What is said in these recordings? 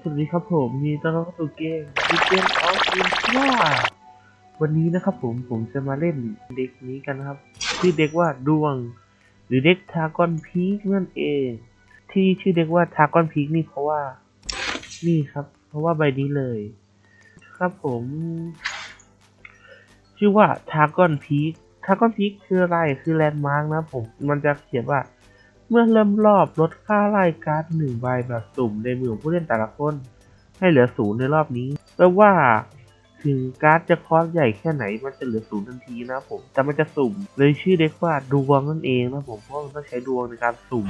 สวัสดีครับผมมีต้อนรับสู่เกม The Game of i n t r a วันนี้นะครับผมผมจะมาเล่นเด็กนี้กันนะครับชื่อเด็กว่าดวง หรือเด็กทากอนพีกนั่นเอง ที่ชื่อเด็กว่าทากอนพีกนี่เพราะว่า นี่ครับ เพราะว่าใบนี้เลย ครับผม ชื่อว่าทากอนพีกทากอนพีกคืออะไรคือแลนด์มาร์กนะผมมันจะเขียนว่า เมื่อเริ่มรอบลดค่าไล่การ์ดหนึ่งใบแบบสุ่มในมือของผู้เล่นแต่ละคน ให้เหลือศูนย์ในรอบนี้แปลว่า ถึงการ์ดจะคอสใหญ่แค่ไหนมันจะเหลือศูนย์ทันทีนะผมแต่มันจะสุ่มเลยชื่อเด็กว่าดวงนั่นเองนะผมเพราะมันต้องใช้ดวงในการสุ่ม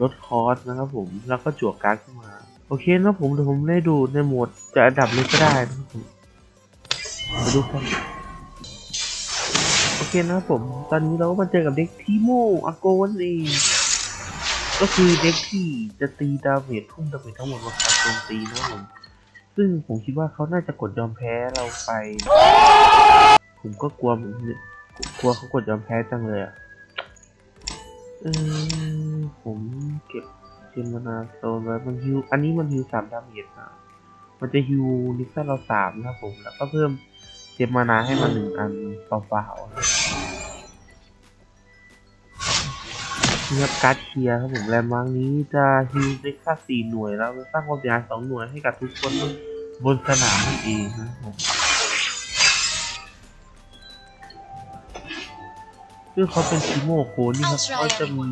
ลดคอสนะครับผมแล้วก็จวกการ์ดขึ้นมาโอเคนะผมเดี๋ยวผมได้ดูในโหมดจะอันดับเล็กก็ได้นะครับผมมาดูกัน โอเคนะครับผม ตอนนี้เราก็มาเจอกับเด็กทีโมอาโกนั่นเองก็คือเด็กที่จะตีดาเมจพุ่งดาเมจทั้งหมดมาการโจมตีนะครับผม ซึ่งผมคิดว่าเขาน่าจะกดยอมแพ้เราไป ผมก็กลัวเหมือนกลัวเขากดยอมแพ้จังเลยอะเออผมเก็บเจมมานาโซนไว้มันฮิว อันนี้มันฮิวสามดาเมจนะ มันจะฮิวนิกซ่าเราสามนะครับผม แล้วก็เพิ่มเจมานาให้มันหนึ่งอันเปล่าๆ นะนี่ครับการ์ดเชียร์ครับผมแรมมาร์กนี้จะฮิลเด็กค่าสี่หน่วยแล้วสร้างความเสียหายสองหน่วยให้กับทุกคนบนสนามนั่นเองนะครับผมซึ่งเขาเป็นชิโมโคนี่ครับเขาจะมี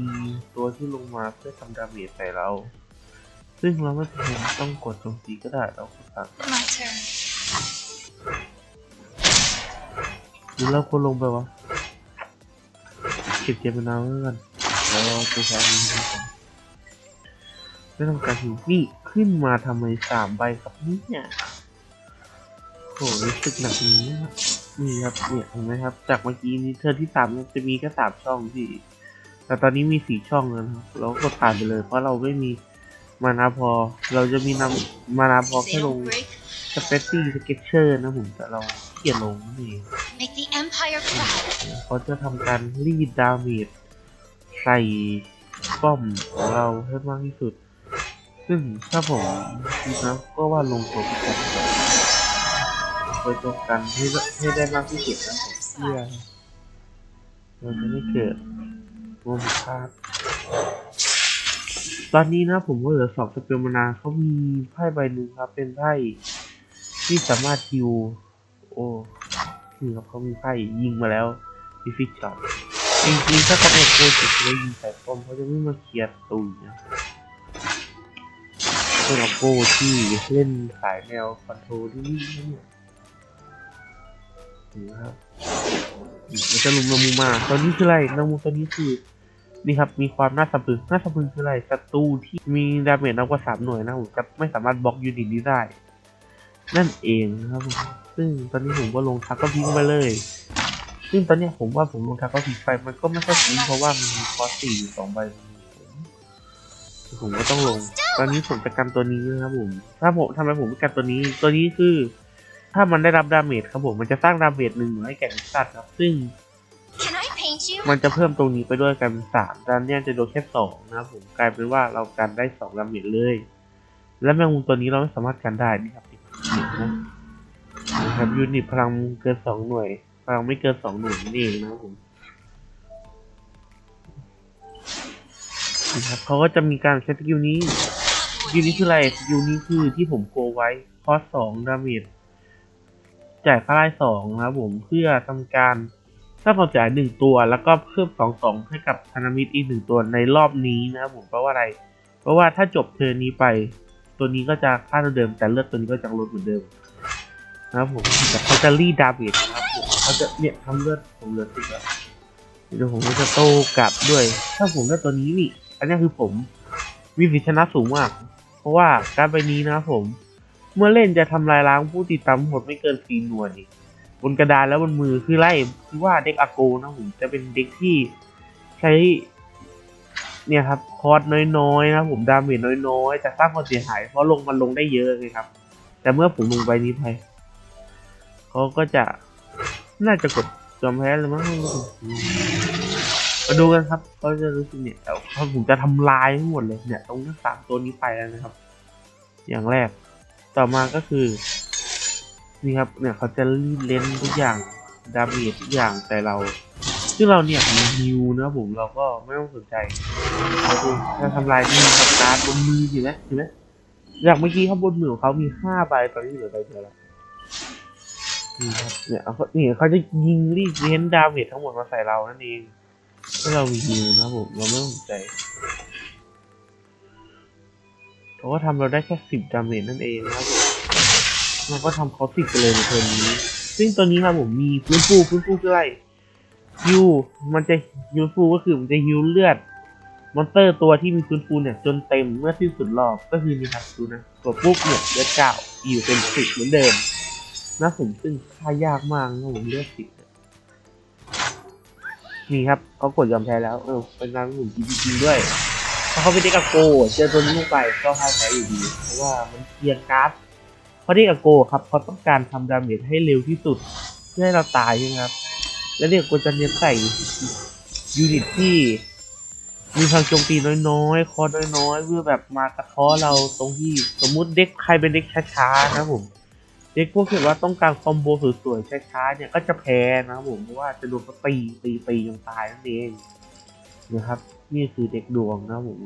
ตัวที่ลงมาเพื่อทำดาเมจใส่เรา ซึ่งเราไม่จำเป็นต้องกดโจมตีก็ได้เราก็สั่งหรือเราควรลงไปวะ เก็บเจมานาวไว้กัน แล้วเราไปใช้อันนี้กันไม่ต้องการหิวนี่ขึ้นมาทำไมสามใบครับเนี่ยโหรู้สึกหนักนี้ครับนี่ครับเนี่ยเห็นไหมครับ จากเมื่อกี้นี้เธอที่สามเนี่ยจะมีแค่สามช่องที่ แต่ตอนนี้มีสี่ช่องแล้วนะครับเราก็กดผ่านไปเลย เพราะเราไม่มีมานาพอ เราจะมีนำมานาพอแค่ลง Sail break. สเปซตี้สเก็ตเชอร์นะผมแต่เราเขียนลงนั่นเอง Make the empire proud. เขาจะทำการรีดดาเมจ ใส่ป้อมของเราให้มากที่สุด ซึ่งถ้าผมคิดนะก็ว่าลงตัวกันไปตรงกันให้ได้ให้ได้มากที่สุดนะผมเพื่อเราจะไม่เกิดวงพลาดตอนนี้นะผมก็เหลือสองสเปลมานาเขามีไพ่ใบหนึ่งครับ เป็นไพ่ที่สามารถฮิวโอ้คือครับเขามีไพ่ยิงมาแล้วดิฟิกช็อต จริงๆถ้าเขาเป็นโคชจะได้ยิงใส่ป้อมเขาจะไม่มาเคลียร์ตูนนะเป็นโก้ที่เล่นสายแนวคอนโทรลที่นี่นะเนี่ยเห็นะครับมันจะลุมนามูมาตอนนี้คืออะไรนามูตอนนี้คือนี่ครับมีความน่าสะพรึงน่าสะพรึงคืออะไรศัตรูที่มีดาเมจน้อยกว่าสามหน่วยนะผมจะไม่สามารถบล็อกยูนิตนี้ได้ นั่นเองนะครับ ซึ่งตอนนี้ผมก็ลงทักก็พิ้งไปเลย ซึ่งตอนนี้ผมว่าผมลงทักก็ผิดไปมันก็ไม่ค่อยคุ้มเพราะว่ามันมีคอสสี่อยู่สองใบผมก็ต้องลง ตอนนี้ผมจะกันตัวนี้นะครับผม ถ้าผมทำไมผมไม่กันตัวนี้ ตัวนี้คือ ถ้ามันได้รับดาเมจครับผม มันจะสร้างดาเมจหนึ่งให้แก่สัตว์ครับ ซึ่ง มันจะเพิ่มตรงนี้ไปด้วยกันสามด้านเนี้ยจะโดนแค่สองนะครับผมกลายเป็นว่าเรากันได้สองดาเมจเลย และแมงมุมตัวนี้เราไม่สามารถกันได้นี่ครับนี่นะนะครับยูนิตพลังเกินสองหน่วย พลังไม่เกินสองหน่วยนั่นเองนะผมนะครับเขาก็จะมีการใช้สกิลนี้สกิลนี้คืออะไรสกิลนี้คือที่ผมโกไว้คอสสองดาเมจจ่ายค่าไล่สองนะครับผมเพื่อทำการสร้างความเสียหายหนึ่งตัว แล้วก็เพิ่มสองสองให้กับพันธมิตรอีกหนึ่งตัวในรอบนี้นะครับผมเพราะว่าอะไร เพราะว่าถ้าจบเทอร์นี้ไป ตัวนี้ก็จะค่าเท่าเดิมแต่เลือดตัวนี้ก็จะลดเหมือนเดิมนะครับผมแต่เขาจะรีดดาเมจนะครับผม เขาจะเนี่ยทำเลือดผมเหลือสิบแล้วเดี๋ยวผมก็จะโต้กลับด้วย ถ้าผมได้ตัวนี้นี่ อันนี้คือผมมีสิทธิชนะสูงมาก เพราะว่าการไปนี้นะครับผม เมื่อเล่นจะทำลายล้างผู้ติดตามทั้งหมดไม่เกินสี่หน่วยบนกระดานแล้วบนมือคือไล่คือว่าเด็กอาโกนะผมจะเป็นเด็กที่ใช้ เนี่ยครับคอร์สน้อยๆนะครับผมดาเมจน้อยๆแต่สร้างความเสียหาย เพราะลงมันลงได้เยอะเลยครับ แต่เมื่อผมลงไปนี้ไปเขาก็จะ น่าจะกดยอมแพ้เลยมั้งมาดูกันครับเขาจะรู้สึกเนี่ยเขาผมจะทำลายทั้งหมดเลยเนี่ย ตรงทั้งสามตัวนี้ไปแล้วนะครับ อย่างแรก ต่อมาก็คือ นี่ครับ เนี่ยเขาจะรีดเลนทุกอย่างดาเมจทุกอย่างแต่เรา ซึ่งเราเนี่ยมีฮิวนะครับผมเราก็ไม่ต้องสนใจเอาดูถ้าทำลายนี่ครับการ์บนมือเห็นไหมเห็นไหมอย่างเมื่อกี้ข้างบนมือของเขามีห้าใบตอนนี้เหลือใบเดียวแล้ว นี่ครับเนี่ยเขานี่เขาจะยิงรีดเลนดาเมจทั้งหมดมาใส่เรานั่นเองถ้าเรามีฮิวนะผมเราไม่ต้องสนใจเขาก็ทำเราได้แค่สิบดาเมจนั่นเองนะครับผมเราก็ทำเขาสิบไปเลยในเทิร์นนี้ ซึ่งตัวนี้ครับผมมีฟื้นฟูฟื้นฟูคืออะไรฮิวมันจะฮิวฟูก็คือมันจะฮิวเลือดมอนสเตอร์ตัวที่มีฟื้นฟูเนี่ยจนเต็มเมื่อสิ้นสุดรอบก็คือนี่ครับดูนะกดปุ๊บเนี่ยเลือดเก้าอยู่เป็นสิบเหมือนเดิม นะผมซึ่งค่ายากมากนะผมเลือดสิบนี่ครับเขากดยอมแพ้แล้วเออเป็นนางหนุ่มจริงๆด้วยถ้าเขาไปได้กับโกเจอตัวนี้ลงไปก็พ่ายแพ้อยู่ดีเพราะว่ามันเกียงการ์ดเพราะได้กับโกครับเขาต้องการทำดาเมจให้เร็วที่สุดเพื่อให้เราตายใช่ไหมครับ แล้วเนี่ยโกจะเน้นใส่ยูนิตที่มีพลังโจมตีน้อยๆ คอน้อยๆ เพื่อแบบมากระท้อเราตรงที่สมมุติเด็กใครเป็นเด็กช้าๆนะผม เด็กพวกที่ว่าต้องการคอมโบสวยๆช้าๆเนี่ยก็จะแพ้นะครับผมเพราะว่าจะโดนเขาตีตีตีจนตายนั่นเองนะครับ นี่คือเด็กดวงนะครับผม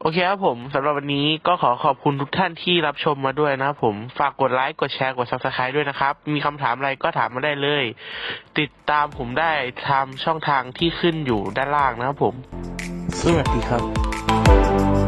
โอเคครับผมสำหรับวันนี้ก็ขอขอบคุณทุกท่านที่รับชมมาด้วยนะครับผมฝากกดไลค์กดแชร์กด subscribe ด้วยนะครับ มีคำถามอะไรก็ถามมาได้เลย ติดตามผมได้ทางช่องทางที่ขึ้นอยู่ด้านล่างนะครับผม สวัสดีครับ